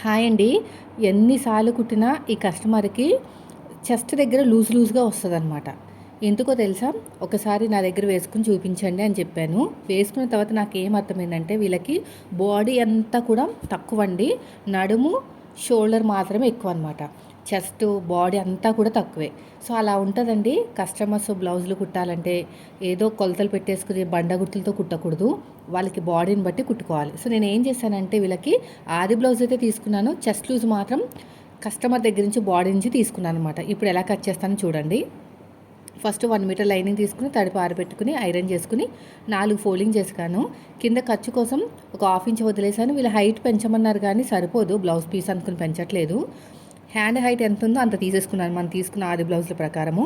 Hi అండి. ఎన్నిసార్లు కుట్టినా ఈ కస్టమర్కి చెస్ట్ దగ్గర లూజ్ లూజ్గా వస్తుంది అనమాట ఎందుకో తెలుసా? ఒకసారి నా దగ్గర వేసుకుని చూపించండి అని చెప్పాను. వేసుకున్న తర్వాత నాకు ఏం అర్థమైందంటే వీళ్ళకి బాడీ అంతా కూడా తక్కువ అండి నడుము షోల్డర్ మాత్రమే ఎక్కువ అనమాట చెస్ట్ బాడీ అంతా కూడా తక్కువే. సో అలా ఉంటుందండి. కస్టమర్స్ బ్లౌజులు కుట్టాలంటే ఏదో కొలతలు పెట్టేసుకుని బండ గుర్తులతో కుట్టకూడదు. వాళ్ళకి బాడీని బట్టి కుట్టుకోవాలి. సో నేను ఏం చేశానంటే వీళ్ళకి ఆది బ్లౌజ్ అయితే తీసుకున్నాను. చెస్ట్ లూజ్ మాత్రం కస్టమర్ దగ్గర నుంచి బాడీ నుంచి తీసుకున్నాను అనమాట ఇప్పుడు ఎలా కట్ చేస్తానో చూడండి. ఫస్ట్ వన్ మీటర్ లైనింగ్ తీసుకుని తడిపి ఆరబెట్టుకుని ఐరన్ చేసుకుని నాలుగు ఫోల్డింగ్ చేసుకాను కింద ఖర్చు కోసం ఒక హాఫ్ ఇంచ్ వదిలేసాను వీళ్ళు హైట్ పెంచమన్నారు కానీ సరిపోదు. బ్లౌజ్ పీస్ అనుకుని పెంచట్లేదు. హ్యాండ్ హైట్ ఎంత ఉందో అంత తీసేసుకున్నాను. మనం తీసుకున్న ఆది బ్లౌజుల ప్రకారము.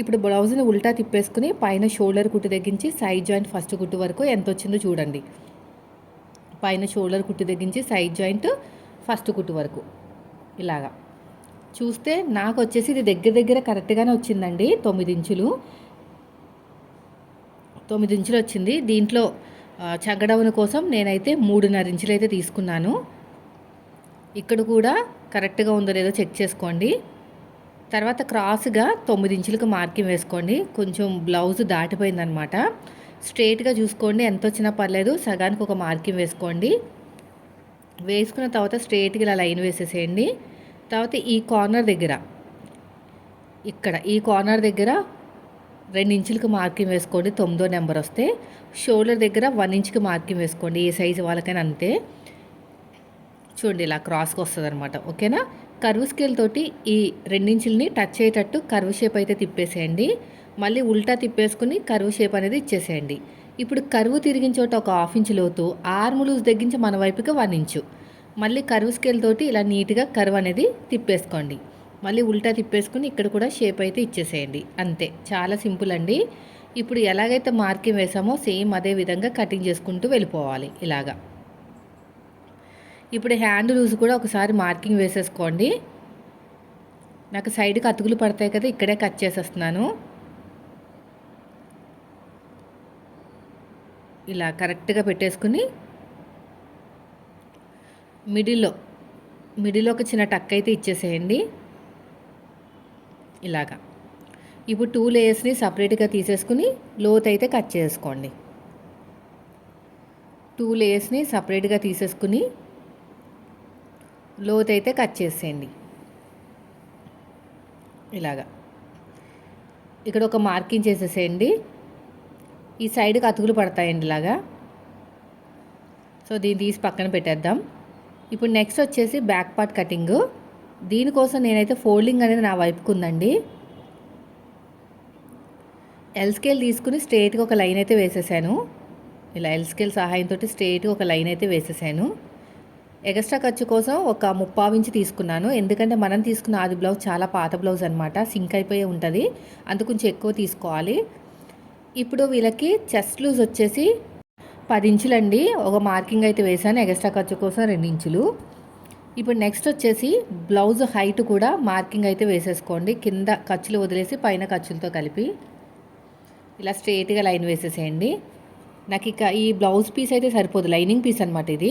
ఇప్పుడు బ్లౌజ్ని ఉల్టా తిప్పేసుకుని పైన షోల్డర్ కుట్టు తగ్గించి సైడ్ జాయింట్ ఫస్ట్ కుట్టు వరకు ఎంత వచ్చిందో చూడండి. పైన షోల్డర్ కుట్టు తగ్గించి సైడ్ జాయింట్ ఫస్ట్ కుట్టు వరకు. ఇలాగా. చూస్తే నాకు వచ్చేసి ఇది దగ్గర దగ్గర కరెక్ట్గానే వచ్చిందండి. తొమ్మిది ఇంచులు. తొమ్మిది ఇంచులు వచ్చింది. దీంట్లో చగ్గడవన కోసం నేనైతే మూడున్నర ఇంచులు అయితే తీసుకున్నాను. ఇక్కడ కూడా కరెక్ట్గా ఉందో లేదో చెక్ చేసుకోండి. తర్వాత క్రాస్గా తొమ్మిది ఇంచులకు మార్కింగ్ వేసుకోండి. కొంచెం బ్లౌజ్ దాటిపోయిందనమాట. స్ట్రేట్గా చూసుకోండి. ఎంత వచ్చినా పర్లేదు. సగానికి ఒక మార్కింగ్ వేసుకోండి. వేసుకున్న తర్వాత స్ట్రేట్గా ఇలా లైన్ వేసేసేయండి. తర్వాత ఈ కార్నర్ దగ్గర ఇక్కడ ఈ కార్నర్ దగ్గర రెండు ఇంచులకు మార్కింగ్ వేసుకోండి. తొమ్మిదో నెంబర్ వస్తే షోల్డర్ దగ్గర వన్ ఇంచ్కి మార్కింగ్ వేసుకోండి. ఏ సైజు వాళ్ళకైనా అంతే. చూడండి ఇలా క్రాస్కి వస్తుంది అనమాట ఓకేనా? కర్వ్ స్కేల్ తోటి ఈ రెండించుల్ని టచ్ అయ్యేటట్టు కర్వ్ షేప్ అయితే తిప్పేసేయండి. మళ్ళీ ఉల్టా తిప్పేసుకుని కర్వ్ షేప్ అనేది ఇచ్చేసేయండి. ఇప్పుడు కరువు తిరిగిన చోట ఒక హాఫ్ ఇంచ్ లోతు ఆర్మ్ లూజ్ తగ్గించి మన వైపుకి వన్ ఇంచు. మళ్ళీ కరువు స్కేల్ తోటి ఇలా నీట్గా కరువు అనేది తిప్పేసుకోండి. మళ్ళీ ఉల్టా తిప్పేసుకుని ఇక్కడ కూడా షేప్ అయితే ఇచ్చేసేయండి. అంతే. చాలా సింపుల్ అండి. ఇప్పుడు ఎలాగైతే మార్కింగ్ వేసామో సేమ్ అదే విధంగా కటింగ్ చేసుకుంటూ వెళ్ళిపోవాలి ఇలాగా. ఇప్పుడు హ్యాండ్ లూజ్ కూడా ఒకసారి మార్కింగ్ వేసేసుకోండి. నాకు సైడ్కి అతుకులు పడతాయి కదా ఇక్కడే కట్ చేసేస్తున్నాను. ఇలా కరెక్ట్గా పెట్టేసుకుని మిడిల్లో మిడిల్లో ఒక చిన్న టక్ అయితే ఇచ్చేసేయండి. ఇలాగా. ఇప్పుడు టూ లేయర్స్ని సపరేట్గా తీసేసుకుని లోత్ అయితే కట్ చేసుకోండి. టూ లేయర్స్ని సపరేట్గా తీసేసుకుని లోతు అయితే కట్ చేసేయండి. ఇలాగా. ఇక్కడ ఒక మార్కింగ్ చేసేసేయండి. ఈ సైడ్కి అతుకులు పడతాయండి ఇలాగా. సో దీన్ని తీసి పక్కన పెట్టేద్దాం. ఇప్పుడు నెక్స్ట్ వచ్చేసి బ్యాక్ పార్ట్ కటింగ్. దీనికోసం నేనైతే ఫోల్డింగ్ అనేది నా వైపుకు ఉందండి. ఎల్ స్కేల్ తీసుకుని స్ట్రేట్గా ఒక లైన్ అయితే వేసేసాను. ఇలా ఎల్ స్కేల్ సహాయంతో స్ట్రేట్గా ఒక లైన్ అయితే వేసేసాను. ఎక్స్ట్రా ఖర్చు కోసం ఒక ముప్పావించి తీసుకున్నాను. ఎందుకంటే మనం తీసుకున్న ఆది బ్లౌజ్ చాలా పాత బ్లౌజ్ అనమాట సింక్ అయిపోయి ఉంటుంది. అందు కొంచెం ఎక్కువ తీసుకోవాలి. ఇప్పుడు వీళ్ళకి చెస్ట్ లూజ్ వచ్చేసి పది ఇంచులండి. ఒక మార్కింగ్ అయితే వేసాను ఎక్స్ట్రా ఖర్చు కోసం రెండు ఇంచులు. ఇప్పుడు నెక్స్ట్ వచ్చేసి బ్లౌజ్ హైట్ కూడా మార్కింగ్ అయితే వేసేసుకోండి. కింద ఖర్చులు వదిలేసి పైన ఖర్చులతో కలిపి. ఇలా స్ట్రేట్గా లైన్ వేసేసేయండి. నాకు ఇక ఈ బ్లౌజ్ పీస్ అయితే సరిపోదు లైనింగ్ పీస్ అనమాట ఇది.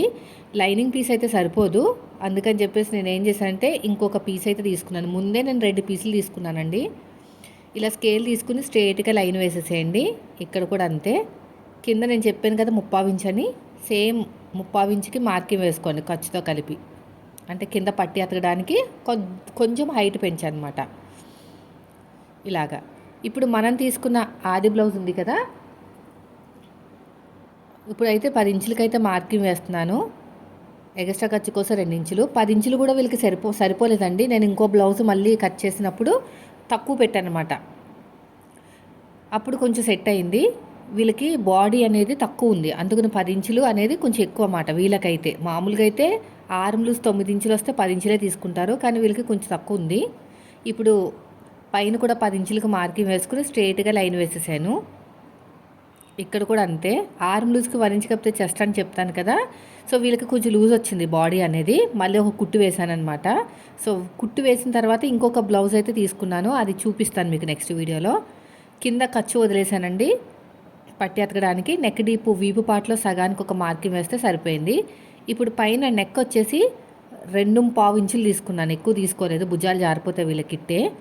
లైనింగ్ పీస్ అయితే సరిపోదు. అందుకని చెప్పేసి నేను ఏం చేశానంటే ఇంకొక పీస్ అయితే తీసుకున్నాను. ముందే నేను రెండు పీసులు తీసుకున్నానండి. ఇలా స్కేల్ తీసుకుని స్ట్రేట్గా లైన్ వేసేసేయండి. ఇక్కడ కూడా అంతే. కింద నేను చెప్పాను కదా ముప్పావించని సేమ్ ముప్పావించికి మార్కింగ్ వేసుకోండి ఖర్చుతో కలిపి. అంటే కింద పట్టి అతకడానికి కొంచెం హైట్ పెంచనమాట. ఇలాగా. ఇప్పుడు మనం తీసుకున్న ఆది బ్లౌజ్ ఉంది కదా ఇప్పుడైతే పది ఇంచులకైతే మార్కింగ్ వేస్తున్నాను. ఎక్స్ట్రా ఖర్చు కోసం రెండు ఇంచులు. పది ఇంచులు కూడా వీళ్ళకి సరిపో సరిపోలేదండి. నేను ఇంకో బ్లౌజ్ మళ్ళీ కట్ చేసినప్పుడు తక్కువ పెట్టానమాట. అప్పుడు కొంచెం సెట్ అయింది. వీళ్ళకి బాడీ అనేది తక్కువ ఉంది. అందుకని పది ఇంచులు అనేది కొంచెం ఎక్కువ అన్నమాట వీళ్ళకైతే. మామూలుగా అయితే ఆర్మ్లు తొమ్మిది ఇంచులు వస్తే పది ఇంచులే తీసుకుంటారు. కానీ వీళ్ళకి కొంచెం తక్కువ ఉంది. ఇప్పుడు పైన కూడా పది ఇంచులకు మార్కింగ్ వేసుకుని స్ట్రైట్గా లైన్ వేసేసాను. ఇక్కడ కూడా అంతే. ఆర్మ్ లూజ్కి వరించకపోతే చెస్ట్ అని చెప్తాను కదా. సో వీళ్ళకి కొంచెం లూజ్ వచ్చింది బాడీ అనేది. మళ్ళీ ఒక కుట్టు వేసాను సో కుట్టు వేసిన తర్వాత ఇంకొక బ్లౌజ్ అయితే తీసుకున్నాను. అది చూపిస్తాను మీకు నెక్స్ట్ వీడియోలో. కింద ఖర్చు వదిలేసానండి పట్టి అతకడానికి నెక్ డీపు వీపు పాటలో సగానికి ఒక మార్కింగ్ వేస్తే సరిపోయింది. ఇప్పుడు పైన నెక్ వచ్చేసి రెండు పావు ఇంచులు తీసుకున్నాను. ఎక్కువ తీసుకోలేదు. భుజాలు జారిపోతే వీళ్ళకిట్టే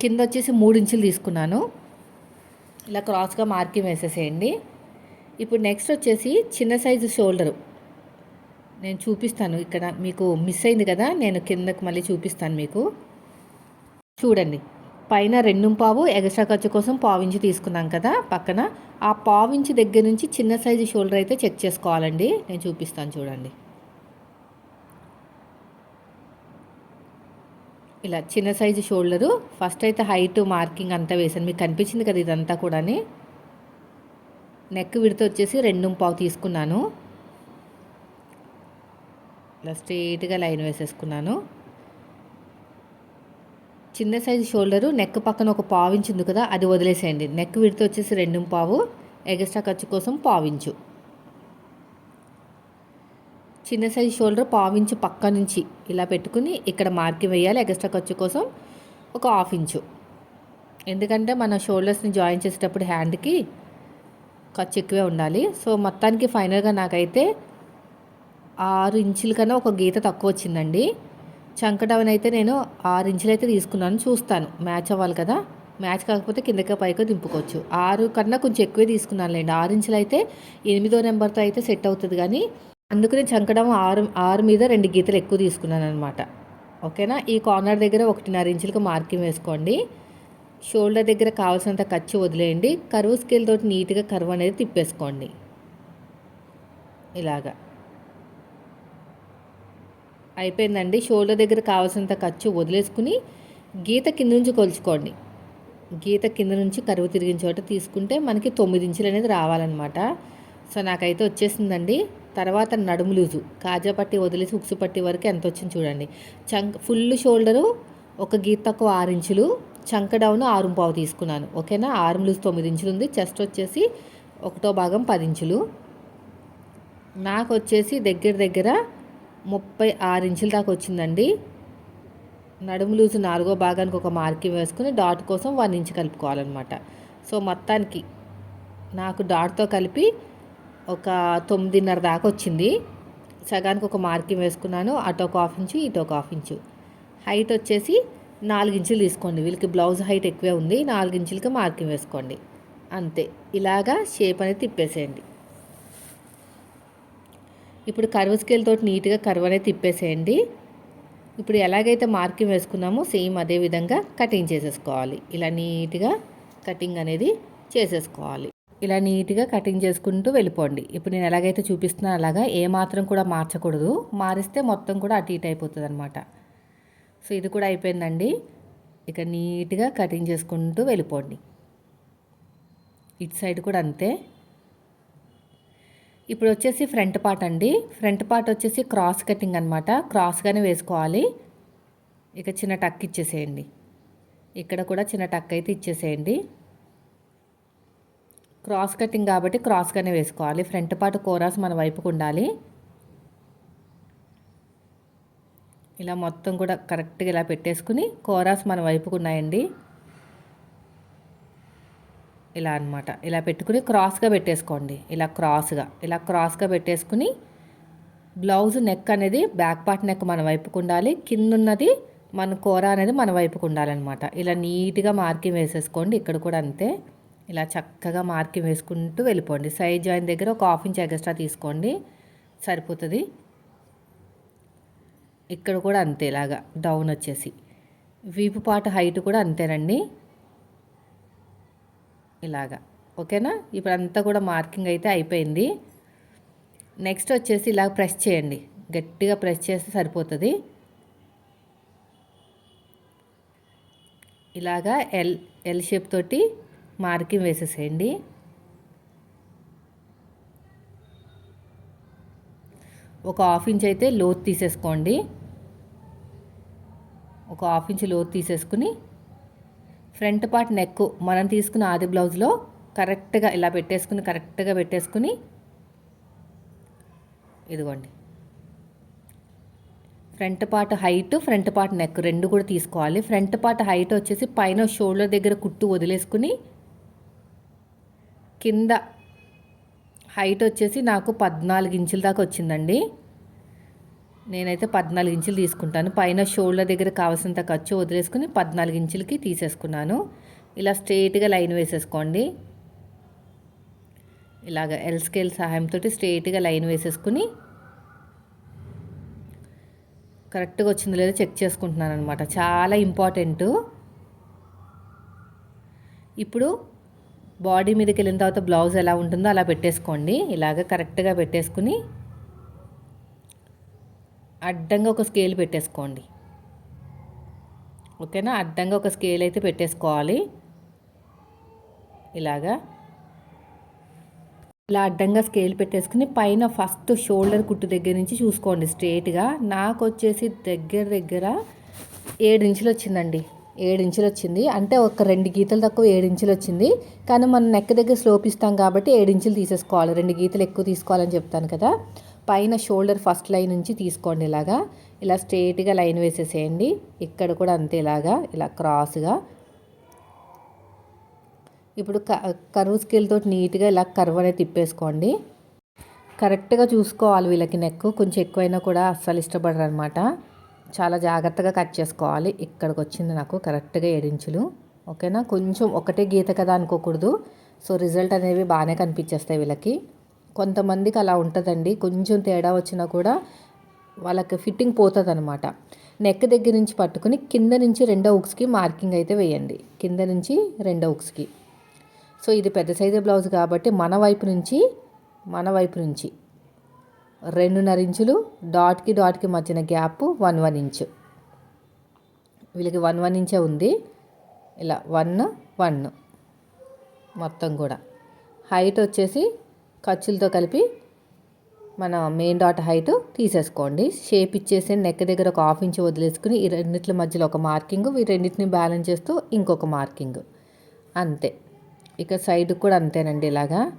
కింద వచ్చేసి మూడు ఇంచులు తీసుకున్నాను. ఇలా క్రాస్గా మార్కింగ్ వేసేసేయండి. ఇప్పుడు నెక్స్ట్ వచ్చేసి చిన్న సైజు షోల్డరు. నేను చూపిస్తాను ఇక్కడ మీకు మిస్ అయింది కదా నేను కిందకు మళ్ళీ చూపిస్తాను మీకు. చూడండి పైన రెండు పావు ఎగస్ట్రా ఖర్చు కోసం పావించి తీసుకున్నాం కదా పక్కన. ఆ పావించి దగ్గర నుంచి చిన్న సైజు షోల్డర్ అయితే చెక్ చేసుకోవాలండి. నేను చూపిస్తాను చూడండి. ఇలా చిన్న సైజు షోల్డరు ఫస్ట్ అయితే హైట్ మార్కింగ్ అంతా వేసాను మీకు కనిపించింది కదా ఇదంతా కూడా నెక్ విడత వచ్చేసి రెండు పావు తీసుకున్నాను. ఇలా స్ట్రైట్గా లైన్ వేసేసుకున్నాను. చిన్న సైజు షోల్డరు నెక్ పక్కన ఒక పావించు ఉంది కదా అది వదిలేసేయండి. నెక్ విడత వచ్చేసి రెండు పావు ఎగస్ట్రా ఖర్చు కోసం పావించు చిన్న సైజ్ షోల్డర్ పావించు పక్క నుంచి ఇలా పెట్టుకుని ఇక్కడ మార్కింగ్ వేయాలి ఎక్స్ట్రా ఖర్చు కోసం ఒక హాఫ్ ఇంచు. ఎందుకంటే మన షోల్డర్స్ని జాయిన్ చేసేటప్పుడు హ్యాండ్కి ఖర్చు ఎక్కువే ఉండాలి. సో మొత్తానికి ఫైనల్గా నాకైతే ఆరు ఇంచుల కన్నా ఒక గీత తక్కువ వచ్చిందండి. చంకటవన్ అయితే నేను ఆరు ఇంచులు అయితే తీసుకున్నాను. చూస్తాను. మ్యాచ్ అవ్వాలి కదా. మ్యాచ్ కాకపోతే కిందకి పైకి దింపుకోవచ్చు. ఆరు కన్నా కొంచెం ఎక్కువే తీసుకున్నాను లేండి ఆరు ఇంచులు అయితే ఎనిమిదో నెంబర్తో అయితే సెట్ అవుతుంది కానీ అందుకని చంకడం ఆరు ఆరు మీద రెండు గీతలు ఎక్కువ తీసుకున్నాను అనమాట ఓకేనా? ఈ కార్నర్ దగ్గర ఒకటిన్నర ఇంచులకు మార్కింగ్ వేసుకోండి. షోల్డర్ దగ్గర కావాల్సినంత ఖర్చు వదిలేయండి. కరువు స్కేల్ తోటి నీట్గా కరువు అనేది తిప్పేసుకోండి. ఇలాగా. అయిపోయిందండి. షోల్డర్ దగ్గర కావాల్సినంత ఖర్చు వదిలేసుకుని గీత కింద నుంచి కొలుచుకోండి. గీత కింద నుంచి కరువు తిరిగిన చోట తీసుకుంటే మనకి తొమ్మిది ఇంచులు అనేది రావాలన్నమాట. సో నాకైతే వచ్చేసిందండి. తర్వాత నడుము లూజు. కాజా పట్టి వదిలేసి ఉక్సు పట్టి వరకు ఎంత వచ్చింది చూడండి. చంక్ ఫుల్ షోల్డరు ఒక గీత తక్కువ ఆరు ఇంచులు చంక డౌన్ ఆరు పావు తీసుకున్నాను. ఓకేనా? ఆరు లూజ్ తొమ్మిది ఇంచులు ఉంది. చెస్ట్ వచ్చేసి ఒకటో భాగం పది ఇంచులు. నాకు వచ్చేసి దగ్గర దగ్గర ముప్పై ఆరు ఇంచుల దాకా వచ్చిందండి. నడుము లూజు నాలుగో భాగానికి ఒక మార్కింగ్ వేసుకుని డాట్ కోసం వన్ ఇంచ్ కలుపుకోవాలన్నమాట. సో మొత్తానికి నాకు డాట్తో కలిపి ఒక తొమ్మిదిన్నర దాకా వచ్చింది. సగానికి ఒక మార్కింగ్ వేసుకున్నాను. అటు ఒక హాఫ్ ఇంచు ఇటు ఒక హాఫ్ ఇంచు. హైట్ వచ్చేసి నాలుగు ఇంచులు తీసుకోండి. వీళ్ళకి బ్లౌజ్ హైట్ ఎక్కువే ఉంది. నాలుగు ఇంచులకి మార్కింగ్ వేసుకోండి. అంతే. ఇలాగా షేప్ అనేది తిప్పేసేయండి. ఇప్పుడు కర్వ్ స్కేల్ తోటి నీట్గా కర్వ్ అనేది తిప్పేసేయండి. ఇప్పుడు ఎలాగైతే మార్కింగ్ వేసుకున్నామో సేమ్ అదే విధంగా కటింగ్ చేసేసుకోవాలి. ఇలా నీట్గా కటింగ్ అనేది చేసేసుకోవాలి. ఇలా నీట్గా కటింగ్ చేసుకుంటూ వెళ్ళిపోండి. ఇప్పుడు నేను ఎలాగైతే చూపిస్తున్నాను అలాగా ఏ మాత్రం కూడా మార్చకూడదు. మారిస్తే మొత్తం కూడా అటు ఇటు అయిపోతుంది అనమాట సో ఇది కూడా అయిపోయిందండి. ఇక నీట్గా కటింగ్ చేసుకుంటూ వెళ్ళిపోండి. ఇటు సైడ్ కూడా అంతే. ఇప్పుడు వచ్చేసి ఫ్రంట్ పార్ట్ అండి. ఫ్రంట్ పార్ట్ వచ్చేసి క్రాస్ కటింగ్ అనమాట క్రాస్గానే వేసుకోవాలి. ఇక చిన్న టక్ ఇచ్చేసేయండి. ఇక్కడ కూడా చిన్న టక్ అయితే ఇచ్చేసేయండి. క్రాస్ కటింగ్ కాబట్టి క్రాస్గానే వేసుకోవాలి. ఫ్రంట్ పార్ట్ కోరాస్ మన వైపుకు ఉండాలి. ఇలా మొత్తం కూడా కరెక్ట్గా ఇలా పెట్టేసుకుని కోరాస్ మన వైపుకు ఉన్నాయండి. ఇలా అనమాట ఇలా పెట్టుకుని క్రాస్గా పెట్టేసుకోండి. ఇలా క్రాస్గా. ఇలా క్రాస్గా పెట్టేసుకుని బ్లౌజ్ నెక్ అనేది బ్యాక్ పార్ట్ నెక్ మన వైపుకు ఉండాలి. కింద ఉన్నది మన కూర అనేది మన వైపుకు ఉండాలన్నమాట. ఇలా నీట్గా మార్కింగ్ వేసేసుకోండి. ఇక్కడ కూడా అంతే. ఇలా చక్కగా మార్కింగ్ వేసుకుంటూ వెళ్ళిపోండి. సైడ్ జాయిన్ దగ్గర ఒక హాఫ్ ఇంచ్ ఎగస్ట్రా తీసుకోండి. సరిపోతుంది. ఇక్కడ కూడా అంతే ఇలాగా డౌన్ వచ్చేసి. వీపు పాట హైట్ కూడా అంతేనండి. ఇలాగా. ఓకేనా? ఇప్పుడు అంతా కూడా మార్కింగ్ అయితే అయిపోయింది. నెక్స్ట్ వచ్చేసి ఇలా ప్రెస్ చేయండి. గట్టిగా ప్రెస్ చేస్తే సరిపోతుంది. ఇలాగా ఎల్ ఎల్ షేప్ తోటి మార్కింగ్ వేసేసేయండి. ఒక హాఫ్ ఇంచ్ అయితే లోతు తీసేసుకోండి. ఒక హాఫ్ ఇంచ్ లోతు తీసేసుకుని ఫ్రంట్ పార్ట్ నెక్ మనం తీసుకున్న ఆది బ్లౌజ్లో కరెక్ట్గా ఇలా పెట్టేసుకుని కరెక్ట్గా పెట్టేసుకుని ఇదిగోండి. Front part height front part neck రెండు కూడా తీసుకోవాలి. ఫ్రంట్ పార్ట్ హైట్ వచ్చేసి పైన షోల్డర్ దగ్గర కుట్టు వదిలేసుకుని కింద హైట్ వచ్చేసి నాకు పద్నాలుగు ఇంచుల దాకా వచ్చిందండి. నేనైతే పద్నాలుగు ఇంచులు తీసుకుంటాను. పైన షోల్డర్ దగ్గర కావాల్సినంత ఖర్చు వదిలేసుకుని పద్నాలుగు ఇంచులకి తీసేసుకున్నాను. ఇలా స్ట్రేట్గా లైన్ వేసేసుకోండి. ఇలాగ ఎల్ స్కేల్ సహాయంతో స్ట్రేట్గా లైన్ వేసేసుకుని కరెక్ట్గా వచ్చిందో లేదో చెక్ చేసుకుంటున్నాను అనమాట చాలా ఇంపార్టెంట్. ఇప్పుడు బాడీ మీదకి వెళ్ళిన తర్వాత బ్లౌజ్ ఎలా ఉంటుందో అలా పెట్టేసుకోండి. ఇలాగ కరెక్ట్గా పెట్టేసుకుని అడ్డంగా ఒక స్కేల్ పెట్టేసుకోండి. ఓకేనా? అడ్డంగా ఒక స్కేల్ అయితే పెట్టేసుకోవాలి. ఇలాగా ఇలా అడ్డంగా స్కేల్ పెట్టేసుకుని పైన ఫస్ట్ షోల్డర్ కుట్టు దగ్గర నుంచి చూసుకోండి స్ట్రేట్గా. నాకు వచ్చేసి దగ్గర దగ్గర ఏడు ఇంచులు వచ్చిందండి. ఇంచులు వచ్చింది. అంటే ఒక రెండు గీతలు తక్కువ ఏడు ఇంచులు వచ్చింది. కానీ మనం నెక్ దగ్గర స్లోప్ ఇస్తాం కాబట్టి ఏడు ఇంచులు తీసేసుకోవాలి. రెండు గీతలు ఎక్కువ తీసుకోవాలని చెప్తాను కదా. పైన షోల్డర్ ఫస్ట్ లైన్ నుంచి తీసుకోండి ఇలాగా. ఇలా స్ట్రేట్గా లైన్ వేసేసేయండి. ఇక్కడ కూడా అంతే ఇలాగా. ఇలా క్రాస్గా ఇప్పుడు కరువు స్కేల్ స్కేల్తో నీట్గా ఇలా కరువు అనేది తిప్పేసుకోండి. కరెక్ట్గా చూసుకోవాలి వీళ్ళకి నెక్ కొంచెం ఎక్కువైనా కూడా అస్సలు ఇష్టపడరు అనమాట చాలా జాగ్రత్తగా కట్ చేసుకోవాలి. ఇక్కడికి వచ్చింది నాకు కరెక్ట్గా ఏడించులు. ఓకేనా? కొంచెం ఒకటే గీత కదా అనుకోకూడదు. సో రిజల్ట్ అనేవి బాగానే కనిపించేస్తాయి వీళ్ళకి. కొంతమందికి అలా ఉంటుందండి. కొంచెం తేడా వచ్చినా కూడా వాళ్ళకి ఫిట్టింగ్ పోతుంది అనమాట నెక్ దగ్గర నుంచి పట్టుకుని కింద నుంచి రెండో ఉక్స్కి మార్కింగ్ అయితే వేయండి. కింద నుంచి రెండో ఉక్స్కి సో ఇది పెద్ద సైజు బ్లౌజ్ కాబట్టి మన వైపు నుంచి మన వైపు నుంచి రెండున్నర ఇంచులు డాట్కి డాట్కి మధ్యన గ్యాప్ వన్ వన్ ఇంచు. వీళ్ళకి వన్ వన్ ఇంచే ఉంది. ఇలా వన్ వన్ మొత్తం కూడా. హైట్ వచ్చేసి ఖర్చులతో కలిపి మన మెయిన్ డాట్ హైట్ తీసేసుకోండి. షేప్ ఇచ్చేసి నెక్ దగ్గర ఒక హాఫ్ ఇంచ్ వదిలేసుకుని ఈ రెండింటి మధ్యలో ఒక మార్కింగ్ ఈ రెండింటిని బ్యాలెన్స్ చేస్తూ ఇంకొక మార్కింగ్. అంతే. ఇక సైడ్ కూడా అంతేనండి ఇలాగా.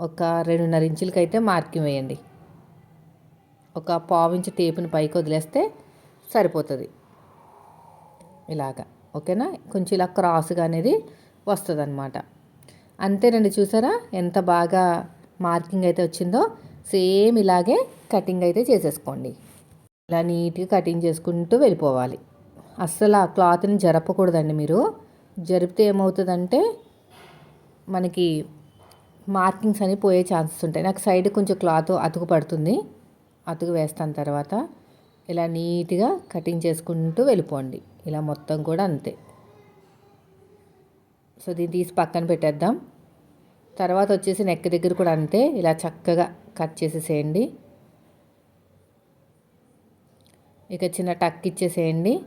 ఒక రెండున్నర ఇంచులకి అయితే మార్కింగ్ వేయండి. ఒక పావించి టేపుని పైకి వదిలేస్తే సరిపోతుంది. ఇలాగా. ఓకేనా? కొంచెం ఇలా క్రాస్గా అనేది వస్తుంది అనమాట అంతేనండి చూసారా? ఎంత బాగా మార్కింగ్ అయితే వచ్చిందో సేమ్ ఇలాగే కటింగ్ అయితే చేసేసుకోండి. ఇలా నీట్గా కటింగ్ చేసుకుంటూ వెళ్ళిపోవాలి. అస్సలు ఆ క్లాత్ని జరపకూడదండి మీరు. జరిపితే ఏమవుతుందంటే మనకి మార్కింగ్స్ అని పోయే ఛాన్సెస్ ఉంటాయి. నాకు సైడ్ కొంచెం క్లాత్ అతుకు పడుతుంది. అతుకు వేస్తాను తర్వాత ఇలా నీట్గా కటింగ్ చేసుకుంటూ వెళ్ళిపోండి. ఇలా మొత్తం కూడా అంతే. సో దీన్ని తీసి పక్కన పెట్టేద్దాం. తర్వాత వచ్చేసి నెక్ దగ్గర కూడా అంతే. ఇలా చక్కగా కట్ చేసేసేయండి. ఇక చిన్న టక్ ఇచ్చేసేయండి.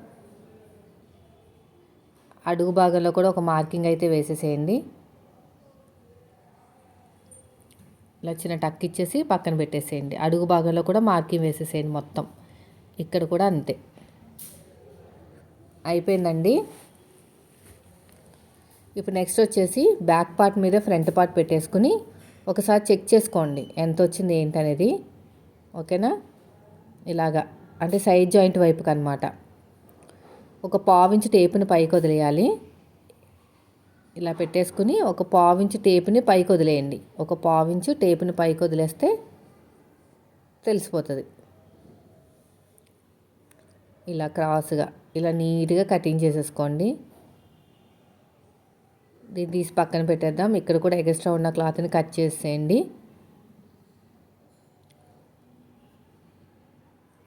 అడుగు భాగంలో కూడా ఒక మార్కింగ్ అయితే వేసేసేయండి. ఇలా చిన్న టక్ ఇచ్చేసి పక్కన పెట్టేసేయండి. అడుగు భాగంలో కూడా మార్కింగ్ వేసేసేయండి మొత్తం. ఇక్కడ కూడా అంతే. అయిపోయిందండి. ఇప్పుడు నెక్స్ట్ వచ్చేసి బ్యాక్ పార్ట్ మీద ఫ్రంట్ పార్ట్ పెట్టేసుకుని ఒకసారి చెక్ చేసుకోండి. ఎంత వచ్చింది ఏంటనేది. ఓకేనా? ఇలాగా. అంటే సైడ్ జాయింట్ వైపుకి అనమాట ఒక పావించి టేపుని పైకి వదిలేయాలి. ఇలా పెట్టేసుకుని ఒక పావించు టేపుని పైకి వదిలేయండి. ఒక పావించు టేపుని పైకి వదిలేస్తే తెలిసిపోతుంది. ఇలా క్రాస్గా ఇలా నీట్గా కటింగ్ చేసేసుకోండి. దీన్ని తీసి పక్కన పెట్టేద్దాం. ఇక్కడ కూడా ఎక్స్ట్రా ఉన్న క్లాత్ని కట్ చేసేయండి.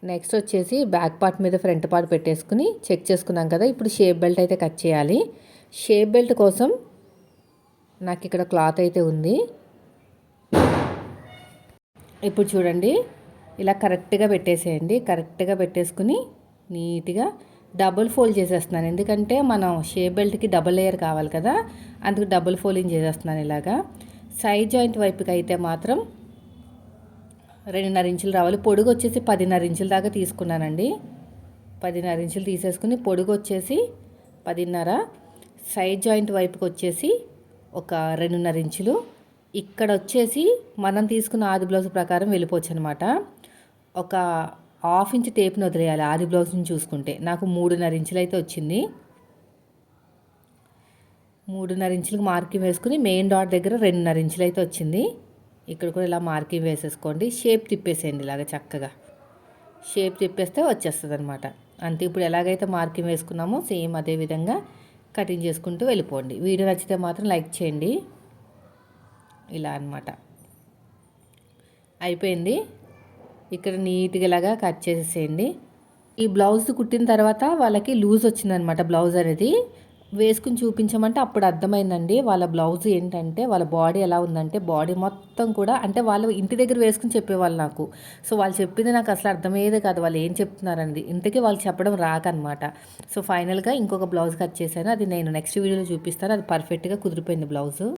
నెక్స్ట్ వచ్చేసి బ్యాక్ పార్ట్ మీద ఫ్రంట్ పార్ట్ పెట్టేసుకుని చెక్ చేసుకున్నాం కదా ఇప్పుడు షేప్ బెల్ట్ అయితే కట్ చేయాలి. షేప్ బెల్ట్ కోసం నాకు ఇక్కడ క్లాత్ అయితే ఉంది. ఇప్పుడు చూడండి ఇలా కరెక్ట్గా పెట్టేసేయండి. కరెక్ట్గా పెట్టేసుకుని నీట్గా డబుల్ ఫోల్డ్ చేసేస్తున్నాను. ఎందుకంటే మనం షేప్ బెల్ట్కి డబుల్ లేయర్ కావాలి కదా అందుకు డబుల్ ఫోల్డింగ్ చేసేస్తున్నాను ఇలాగా. సైడ్ జాయింట్ వైపుకి అయితే మాత్రం రెండున్నర ఇంచులు రావాలి. పొడుగు వచ్చేసి పదిన్నర ఇంచుల దాకా తీసుకున్నానండి. పదిన్నర ఇంచులు తీసేసుకుని పొడుగు వచ్చేసి పదిన్నర సైడ్ జాయింట్ వైపుకి వచ్చేసి ఒక రెండున్నర ఇంచులు. ఇక్కడ వచ్చేసి మనం తీసుకున్న ఆది బ్లౌజ్ ప్రకారం వెళ్ళిపోవచ్చు అనమాట ఒక హాఫ్ ఇంచ్ టేప్ని వదిలేయాలి ఆది బ్లౌజ్ని చూసుకుంటే. నాకు మూడున్నర ఇంచులు అయితే వచ్చింది. మూడున్నర ఇంచులకు మార్కింగ్ వేసుకుని మెయిన్ డాట్ దగ్గర రెండున్నర ఇంచులు అయితే వచ్చింది. ఇక్కడ కూడా ఇలా మార్కింగ్ వేసేసుకోండి. షేప్ తిప్పేసేయండి ఇలాగ చక్కగా. షేప్ తిప్పేస్తే వచ్చేస్తుంది అనమాట అంతే ఇప్పుడు ఎలాగైతే మార్కింగ్ వేసుకున్నామో సేమ్ అదే విధంగా కటింగ్ చేసుకుంటూ వెళ్ళిపోండి. వీడియో నచ్చితే మాత్రం లైక్ చేయండి. ఇలా అనమాట అయిపోయింది. ఇక్కడ నీట్గా ఇలాగా కట్ చేసేసేయండి. ఈ బ్లౌజ్ కుట్టిన తర్వాత వాళ్ళకి లూజ్ వచ్చిందనమాట బ్లౌజ్ అనేది. వేసుకుని చూపించమంటే అప్పుడు అర్థమైందండి. వాళ్ళ బ్లౌజ్ ఏంటంటే వాళ్ళ బాడీ ఎలా ఉందంటే బాడీ మొత్తం కూడా అంటే వాళ్ళు ఇంటి దగ్గర వేసుకుని చెప్పేవాళ్ళు నాకు. సో వాళ్ళు చెప్పింది నాకు అసలు అర్థమయ్యేదే కాదు. వాళ్ళు ఏం చెప్తున్నారండి? ఇంతకీ వాళ్ళు చెప్పడం రాకనమాట. సో ఫైనల్గా ఇంకొక బ్లౌజ్ కట్ చేశాను. అది నేను నెక్స్ట్ వీడియోలో చూపిస్తాను. అది పర్ఫెక్ట్గా కుదిరిపోయింది బ్లౌజ్.